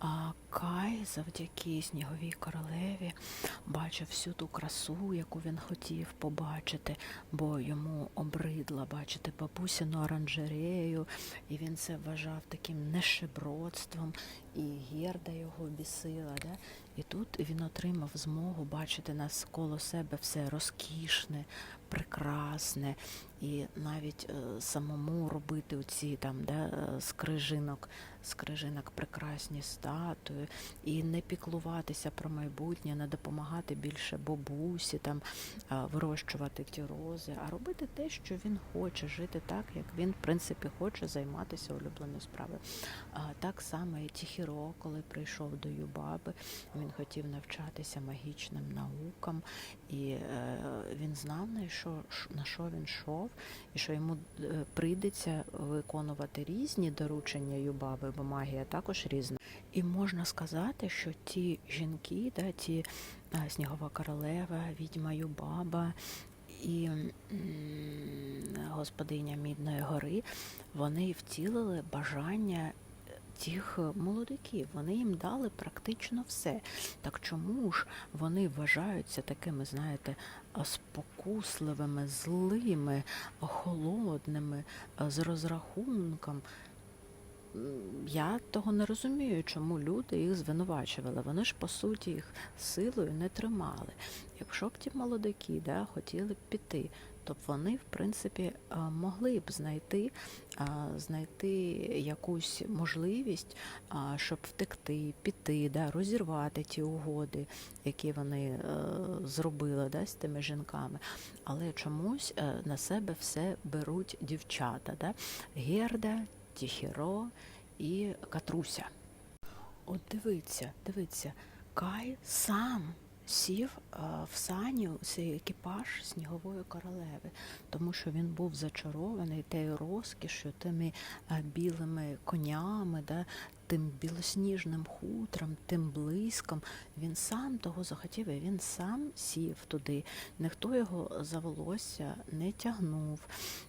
А Кай завдяки сніговій королеві бачив всю ту красу, яку він хотів побачити, бо йому обридла бачити бабусіну оранжерею, і він це вважав таким нещебродством, і герда його бісила. Да? І тут він отримав змогу бачити навколо себе все розкішне, прекрасне, і навіть е, самому робити оці там да, е, з крижинок, прекрасні статуї, і не піклуватися про майбутнє, не допомагати більше бабусі, там е, вирощувати ті рози, а робити те, що він хоче, жити так, як він, в принципі, хоче займатися улюбленою справою. Так само і Тіхіро, коли прийшов до Юбаби, він хотів навчатися магічним наукам, і е, він знав, на що, на що він йшов, і що йому е, прийдеться виконувати різні доручення Юбаби, бо магія також різна. І можна сказати, що ті жінки, да, ті Снігова королева, відьма Юбаба і господиня Мідної гори, вони втілили бажання тих молодиків. Вони їм дали практично все. Так чому ж вони вважаються такими, знаєте, спокусливими, злими, холодними, з розрахунком? Я того не розумію, чому люди їх звинувачували. Вони ж по суті їх силою не тримали. Якщо б ті молодики да, хотіли б піти, то б вони, в принципі, е, могли б знайти, е, знайти якусь можливість, е, щоб втекти, піти, да, розірвати ті угоди, які вони зробили да, з тими жінками. Але чомусь на себе все беруть дівчата. Да? Герда, Тіхіро і Катруся. От дивіться, дивіться, Кай сам сів е, в сані цей екіпаж снігової королеви, тому що він був зачарований тією розкішю, тими е, білими конями, да, тим білосніжним хутром, тим блиском. Він сам того захотів, і він сам сів туди. Ніхто його за волосся не тягнув.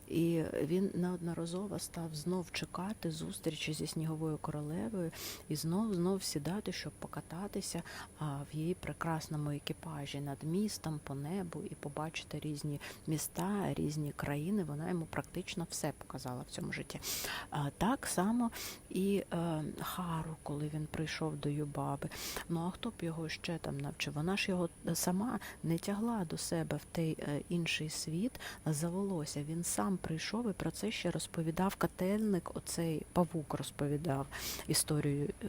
І він неодноразово став знов чекати зустрічі зі сніговою королевою і знов знов сідати, щоб покататися в її прекрасному екіпажі над містом, по небу і побачити різні міста, різні країни. Вона йому практично все показала в цьому житті. Так само і е, Хару, коли він прийшов до Юбаби. Ну а хто б його ще там навчив? Вона ж його сама не тягла до себе в той е, інший світ за волосся. Він сам прийшов і про це ще розповідав котельник, оцей павук розповідав історію е,